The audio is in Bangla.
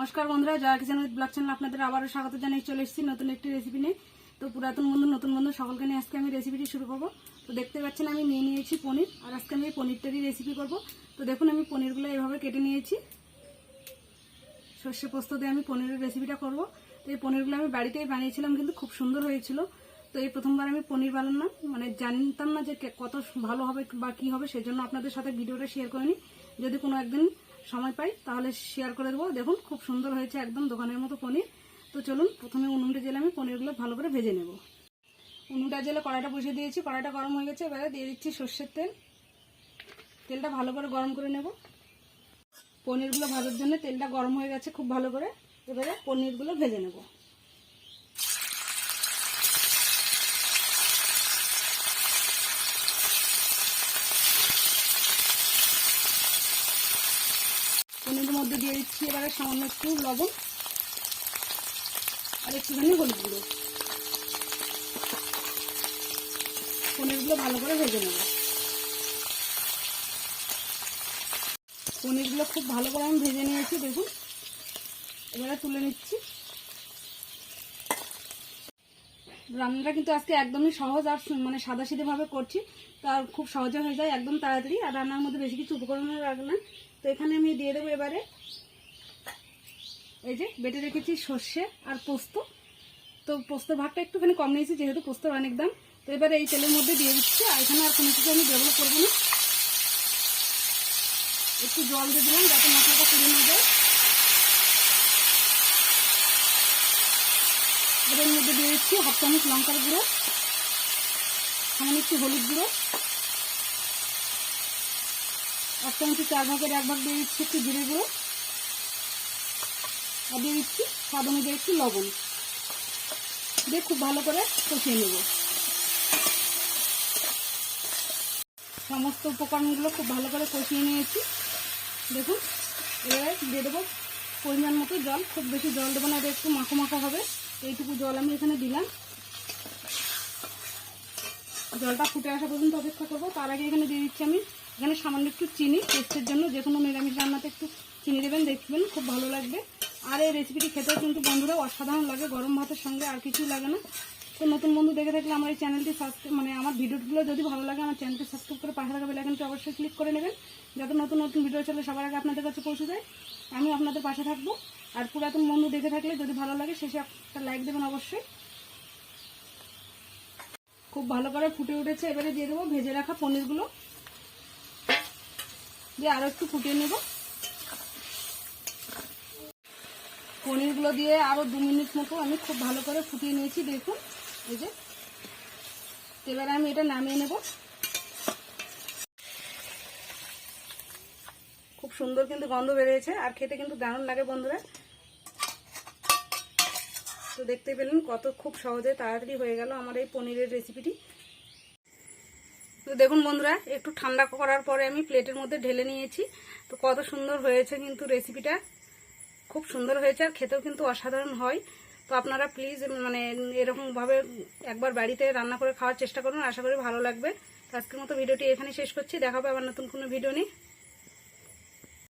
নমস্কার বন্ধুরা Jaya kitchen with blog channel আপনাদের আবারও স্বাগত জানিয়ে চলে এসেছি নতুন একটি রেসিপি নিয়ে। তো পুরাতন বন্ধু, নতুন বন্ধু, সকলকে নিয়ে আজকে আমি রেসিপিটি শুরু করব। তো দেখতে পাচ্ছেন আমি নিয়ে নিয়েছি পনির, আর আজকে আমি এই পনিরটারই রেসিপি করব। তো দেখুন, আমি পনিরগুলো এভাবে কেটে নিয়েছি। সর্ষে পোস্ত দিয়ে আমি পনিরের রেসিপিটা করব। তো এই পনিরগুলো আমি বাড়িতেই বানিয়েছিলাম, কিন্তু খুব সুন্দর হয়েছিল। তো এই প্রথমবার আমি পনির বানালাম মানে জানতাম না যে কত ভালো হবে বা কি হবে, সেজন্য আপনাদের সাথে ভিডিওটা শেয়ার করে নিই যদি কোনো একদিন সময় পাই, তাহলে শেয়ার করে দেবো। দেখুন, খুব সুন্দর হয়েছে একদম দোকানের মতো পনির। তো চলুন, প্রথমে উনুনটা জেলে আমি পনিরগুলো ভালো করে ভেজে নেব। উনুনটা জেলে কড়াইটা বসিয়ে দিয়েছি। কড়াইটা গরম হয়ে গেছে, এবারে দিয়ে দিচ্ছি সর্ষের তেল। তেলটা ভালো করে গরম করে নেব। পনিরগুলো ভাজার জন্য তেলটা গরম হয়ে গেছে খুব ভালো করে। এবারে পনিরগুলো ভেজে নেব। পনিরের মধ্যে দিয়ে দিচ্ছি এবারে সামান্য একটু লবণ আর একটুখানি হলুদ গুঁড়ো। পনিরগুলো ভালো করে ভেজে নেব। পনিরগুলো খুব ভালো করে আমি ভেজে নিয়েছি, দেখুন। এবারে তুলে নিচ্ছি। রান্নাটা কিন্তু আজকে একদমই সহজ আর মানে সাদা ভাবে করছি। তার খুব সহজে হয়ে যায়, একদম তাড়াতাড়ি। আর রান্নার মধ্যে বেশি কিছু উপকরণ লাগে না। তো এখানে আমি দিয়ে দেবো এবারে এই যে বেটে রেখেছি সর্ষে আর পোস্ত। তো পোস্ত ভাতটা একটুখানি কম নিয়েছি, যেহেতু পোস্তর অনেক দাম। তো এবারে এই তেলের মধ্যে দিয়ে দিচ্ছি। আর এখানে আর কোনো কিছু আমি ব্যবহার করব না। একটু জল দিয়ে দিলাম যাতে মশলাটা পুড়ে না যায়। এর মধ্যে দিয়ে দিচ্ছি হাফ চামচ লঙ্কার গুঁড়ো, সামান্য একটু হলুদ গুঁড়ো। এক চামচের চার ভাগের এক ভাগ দিয়ে দিচ্ছি একটু জিরে গুঁড়ো। আর দিয়ে দিচ্ছি স্বাদ অনুযায়ী একটু লবণ। দিয়ে খুব ভালো করে কষিয়ে নেব। সমস্ত উপকরণগুলো খুব ভালো করে কষিয়ে নিয়েছি। দেখুন, এবারে দিয়ে দেবো পরিমাণ মতো জল। খুব বেশি জল দেবো না, এটা একটু মাখো মাখো হবে। এইটুকু জল আমি এখানে দিলাম। জলটা ফুটে আসা পর্যন্ত অপেক্ষা করব। তার আগে এখানে দিয়ে দিচ্ছি আমি এখানে সামান্য একটু চিনি। টেস্টের জন্য যে কোনো নিরামিষ রান্নাতে একটু চিনি দেবেন, দেখবেন, খুব ভালো লাগবে। আর এই রেসিপিটি খেতেও কিন্তু বন্ধুরা অসাধারণ লাগে, গরম ভাতের সঙ্গে আর কিছুই লাগে না। তো নতুন বন্ধু দেখে থাকলে আমার এই চ্যানেলটি সাবস্ক্রাইব মানে আমার ভিডিওগুলো যদি ভালো লাগে, আমার চ্যানেলটি সাবস্ক্রাইব করে পাশে থাকা বেলাইকনটি অবশ্যই ক্লিক করে নেবেন। যাতে নতুন নতুন ভিডিও চলে সবার আগে আপনাদের কাছে পৌঁছে যায়। আমি আপনাদের পাশে থাকব। আর পুরাতন বন্ধু দেখে থাকলে যদি ভালো লাগে, শেষে একটা লাইক দেবেন অবশ্যই। খুব ভালো করে ফুটে উঠেছে। এবারে দিয়ে দেবো ভেজে রাখা পনিরগুলো। দিয়ে আরও একটু ফুটিয়ে নেব। পনিরগুলো দিয়ে আরও দু মিনিট মতো আমি খুব ভালো করে ফুটিয়ে নিয়েছি, দেখুন। এই যে। এবারে আমি এটা নামিয়ে নেব। খুব সুন্দর কিন্তু গন্ধ বেরিয়েছে, আর খেতে কিন্তু দারুণ লাগে বন্ধুরা। তো দেখতে পেলেন কত খুব সহজে তাড়াতাড়ি হয়ে গেল আমার এই পনিরের রেসিপিটি তো দেখুন বন্ধুরা, একটু ঠান্ডা করার পরে আমি প্লেটের মধ্যে ঢেলে নিয়েছি। তো কত সুন্দর হয়েছে কিন্তু রেসিপিটা খুব সুন্দর হয়েছে, আর খেতেও কিন্তু অসাধারণ হয়। তো আপনারা প্লিজ মানে এরকমভাবে একবার বাড়িতে রান্না করে খাওয়ার চেষ্টা করুন। আশা করি ভালো লাগবে। আজকের মতো ভিডিওটি এখানে শেষ করছি। দেখাবে আবার নতুন কোনো ভিডিও নিয়ে।